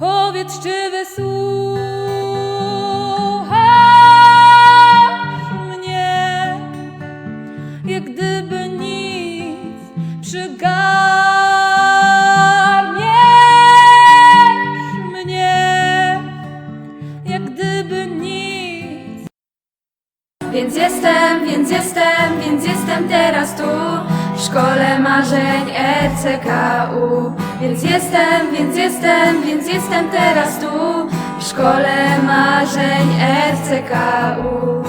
Powiedz, czy wysłuchasz mnie, jak gdyby nic przygarniesz mnie, jak gdyby nic. Więc jestem, więc jestem, więc jestem teraz tu W szkole marzeń E RCKU Więc jestem, więc jestem, więc jestem teraz tu. W szkole marzeń E RCKU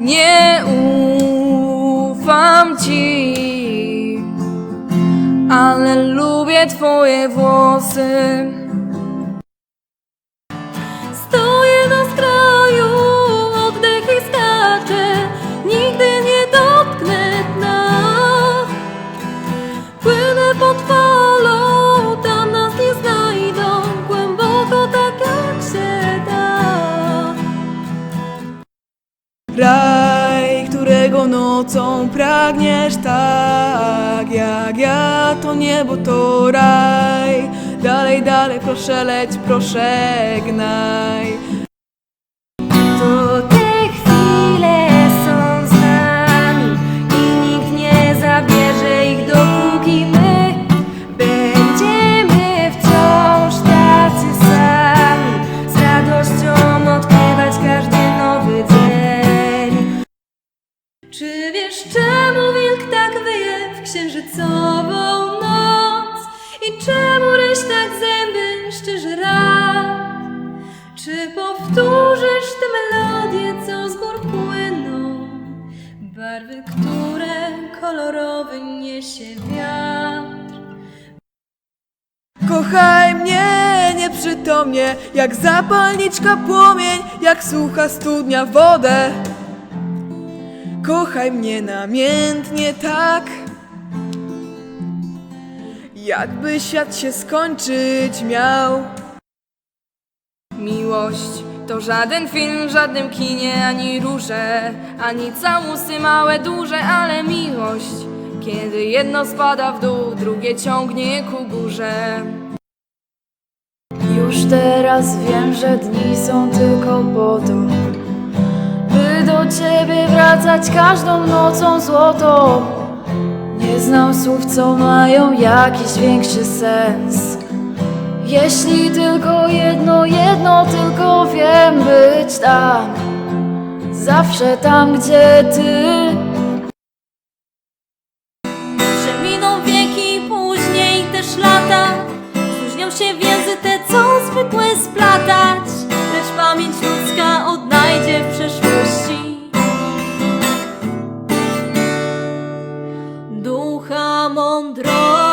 Nie ufam ci Ale lubię twoje włosy Raj, którego nocą pragniesz tak jak ja, to niebo to raj. Dalej, dalej, proszę leć, proszę gnaj. Czemu wilk tak wyje w księżycową noc? I czemu ryś tak zęby szczerze raz? Czy powtórzysz tę melodię, co z gór płyną? Barwy, które kolorowy niesie wiatr. Kochaj mnie nieprzytomnie, jak zapalniczka płomień, jak sucha studnia wodę. Kochaj mnie namiętnie tak, jakby świat się skończyć miał. Miłość to żaden film w żadnym kinie, ani róże, ani całusy małe, duże, ale miłość. Kiedy jedno spada w dół, drugie ciągnie ku górze. Już teraz wiem, że dni są tylko po to, ciebie wracać każdą nocą złotą. Nie znam słów, co mają jakiś większy sens. Jeśli tylko jedno, jedno tylko wiem być tam, zawsze tam, gdzie ty. Przeminą wieki, później też lata Spóźnią się więzy te, co zwykłe splatać Lecz pamięć ludzka odnajdzie w control.